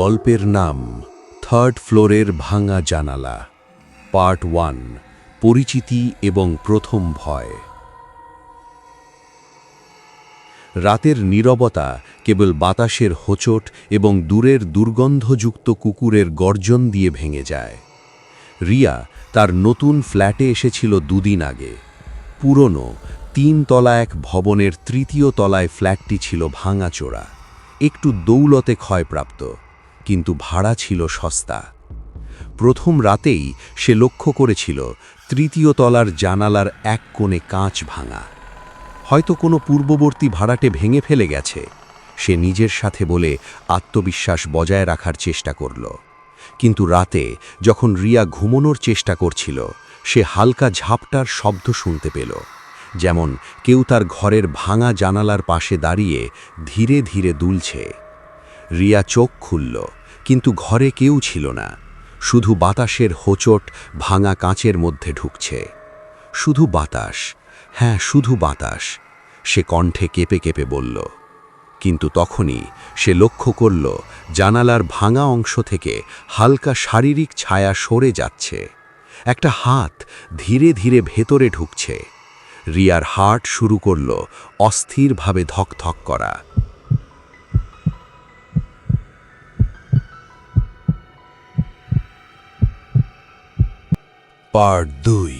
গল্পের নাম থার্ড ফ্লোরের ভাঙা জানালা, পার্ট ওয়ান, পরিচিতি এবং প্রথম ভয়। রাতের নীরবতা কেবল বাতাসের হোঁচট এবং দূরের দুর্গন্ধযুক্ত কুকুরের গর্জন দিয়ে ভেঙে যায়। রিয়া তার নতুন ফ্ল্যাটে এসেছিল দুদিন আগে। পুরনো তিন তলা এক ভবনের তৃতীয় তলায় ফ্ল্যাটটি ছিল ভাঙাচোরা, একটু দৌলতে ক্ষয়প্রাপ্ত। কিন্তু ভাড়া ছিল সস্তা। প্রথম রাতেই সে লক্ষ্য করেছিল তৃতীয় তলার জানালার এক কোণে কাঁচ ভাঙা। হয়তো কোনো পূর্ববর্তী ভাড়াটে ভেঙে ফেলে গেছে, সে নিজের সাথে বলে আত্মবিশ্বাস বজায় রাখার চেষ্টা করল। কিন্তু রাতে যখন রিয়া ঘুমোনোর চেষ্টা করছিল, সে হালকা ঝাপটার শব্দ শুনতে পেল, যেমন কেউ তার ঘরের ভাঙা জানালার পাশে দাঁড়িয়ে ধীরে ধীরে দুলছে। রিয়া চোখ খুলল। কিন্তু ঘরে কেউ ছিল না। শুধু বাতাসের হোঁচট ভাঙা কাঁচের মধ্যে ঢুকছে। শুধু বাতাস হ্যাঁ শুধু বাতাস, সে কণ্ঠে কেঁপে কেঁপে বলল। কিন্তু তখনই সে লক্ষ্য করল, জানালার ভাঙা অংশ থেকে হালকা শারীরিক ছায়া সরে যাচ্ছে। একটা হাত ধীরে ধীরে ভেতরে ঢুকছে। রিয়ার হার্ট শুরু করল অস্থিরভাবে ধকধক করা। পার্ট দুই,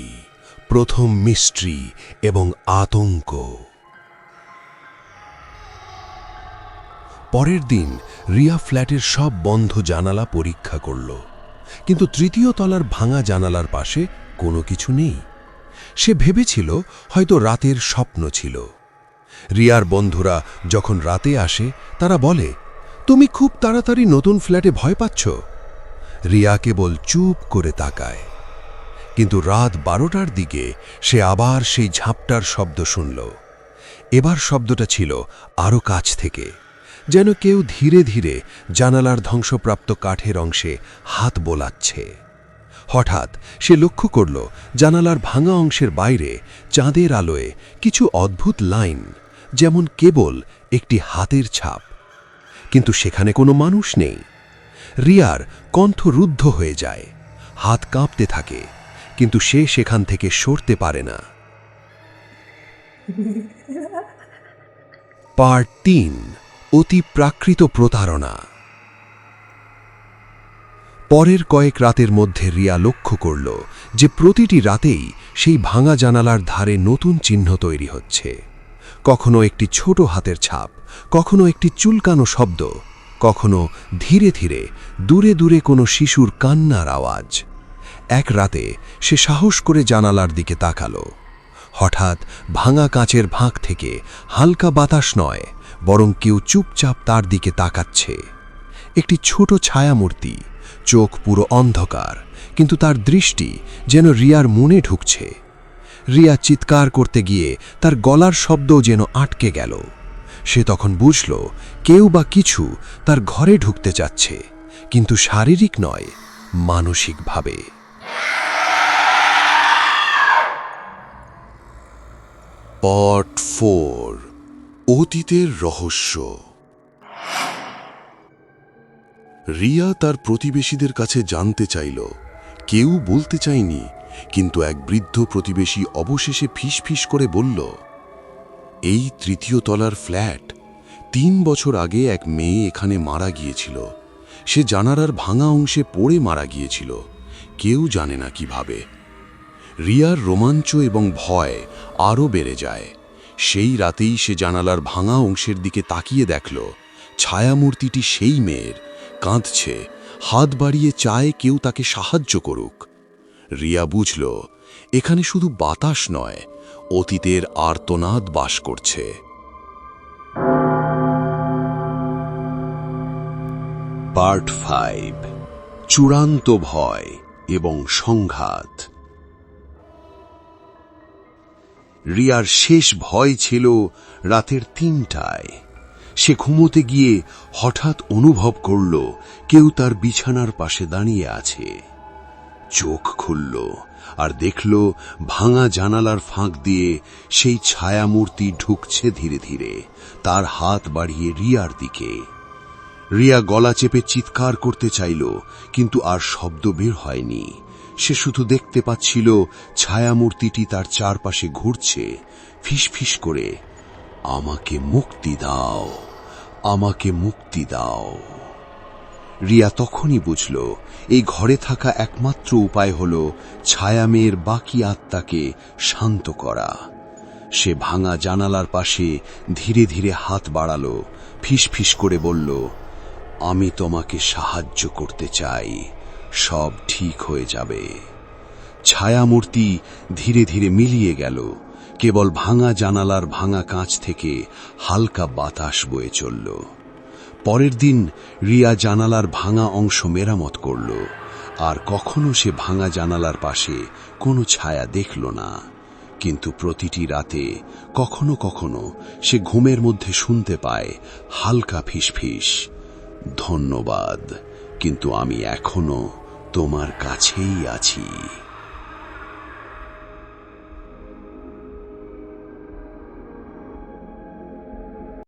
প্রথম মিস্ট্রি এবং আতঙ্ক। পরের দিন রিয়া ফ্ল্যাটের সব বন্ধ জানালা পরীক্ষা করল, কিন্তু তৃতীয় তলার ভাঙা জানালার পাশে কোনো কিছু নেই। সে ভেবেছিল হয়তো রাতের স্বপ্ন ছিল। রিয়ার বন্ধুরা যখন রাতে আসে, তারা বলে, তুমি খুব তাড়াতাড়ি নতুন ফ্ল্যাটে ভয় পাচ্ছ? রিয়া কেবল চুপ করে তাকায়। কিন্তু রাত বারোটার দিকে সে আবার সেই ঝাপটার শব্দ শুনল। এবার শব্দটা ছিল আরও কাছ থেকে, যেন কেউ ধীরে ধীরে জানালার ধ্বংসপ্রাপ্ত কাঠের অংশে হাত বোলাচ্ছে। হঠাৎ সে লক্ষ্য করল, জানালার ভাঙা অংশের বাইরে চাঁদের আলোয় কিছু অদ্ভুত লাইন, যেমন কেবল একটি হাতের ছাপ। কিন্তু সেখানে কোনো মানুষ নেই। রিয়ার কণ্ঠ রুদ্ধ হয়ে যায়, হাত কাঁপতে থাকে। কিন্তু সে সেখান থেকে সরতে পারে না। পার্ট তিন, অতি প্রাকৃত প্রতারণা। পরের কয়েক রাতের মধ্যে রিয়া লক্ষ্য করল যে প্রতিটি রাতেই সেই ভাঙা জানালার ধারে নতুন চিহ্ন তৈরি হচ্ছে। কখনো একটি ছোট হাতের ছাপ, কখনো একটি চুলকানো শব্দ, কখনো ধীরে ধীরে দূরে দূরে কোনো শিশুর কান্নার আওয়াজ। এক রাতে সে সাহস করে জানালার দিকে তাকালো। হঠাৎ ভাঙা কাঁচের ভাঁক থেকে হালকা বাতাস নয়, বরং কেউ চুপচাপ তার দিকে তাকাচ্ছে। একটি ছোট ছায়ামূর্তি, চোখ পুরো অন্ধকার, কিন্তু তার দৃষ্টি যেন রিয়ার মনে ঢুকছে। রিয়া চিৎকার করতে গিয়ে তার গলার শব্দও যেন আটকে গেল। সে তখন বুঝল, কেউ বা কিছু তার ঘরে ঢুকতে চাচ্ছে, কিন্তু শারীরিক নয়, মানসিকভাবে। পার্ট ফোর, অতীতের রহস্য। রিয়া তার প্রতিবেশীদের কাছে জানতে চাইল। কেউ বলতে চায়নি, কিন্তু এক বৃদ্ধ প্রতিবেশী অবশেষে ফিসফিস করে বলল, এই তৃতীয় তলার ফ্ল্যাট তিন বছর আগে এক মেয়ে এখানে মারা গিয়েছিল। সে জানালার ভাঙা অংশে পড়ে মারা গিয়েছিল। কেউ জানে না কীভাবে। রিয়ার রোমাঞ্চ এবং ভয় আরও বেড়ে যায়। সেই রাতেই সে জানালার ভাঙা অংশের দিকে তাকিয়ে দেখল, ছায়ামূর্তিটি সেই মেয়ের। কাঁদছে, হাত বাড়িয়ে চায় কেউ তাকে সাহায্য করুক। রিয়া বুঝল, এখানে শুধু বাতাস নয়, অতীতের আর্তনাদ বাস করছে। পার্ট ফাইভ, চূড়ান্ত ভয় এবং সংঘাত। রিয়ার শেষ ভয় ছিল রাতের তিনটায়। সে ঘুমোতে গিয়ে হঠাৎ অনুভব করল, কেউ তার বিছানার পাশে দাঁড়িয়ে আছে। চোখ খুলল আর দেখল ভাঙা জানালার ফাঁক দিয়ে সেই ছায়ামূর্তি ঢুকছে ধীরে ধীরে, তার হাত বাড়িয়ে রিয়ার দিকে। রিয়া গলা চেপে চিৎকার করতে চাইল, কিন্তু আর শব্দ বের হয়নি। সে শুধু দেখতে পাচ্ছিল ছায়ামূর্তিটি তার চারপাশে ঘুরছে, ফিসফিস করে। আমাকে মুক্তি দাও, আমাকে মুক্তি দাও। রিয়া তখনই বুঝল, এই ঘরে থাকা একমাত্র উপায় হল ছায়া মেয়ের বাকি আত্মাকে শান্ত করা। সে ভাঙা জানালার পাশে ধীরে ধীরে হাত বাড়ালো, ফিসফিস করে বলল, আমি তোমাকে সাহায্য করতে চাই। সব ঠিক হয়ে যাবে। ছায়ামূর্তি ধীরে ধীরে মিলিয়ে গেল। কেবল ভাঙা জানালার ভাঙা কাঁচ থেকে হালকা বাতাস বয়ে চলল। পরের দিন রিয়া জানালার ভাঙা অংশ মেরামত করল, আর কখনো সে ভাঙা জানালার পাশে কোনো ছায়া দেখল না। কিন্তু প্রতিটি রাতে কখনো কখনো সে ঘুমের মধ্যে শুনতে পায় হালকা ফিসফিস। ধন্যবাদ, কিন্তু আমি এখনও তোমার কাছেই আছি।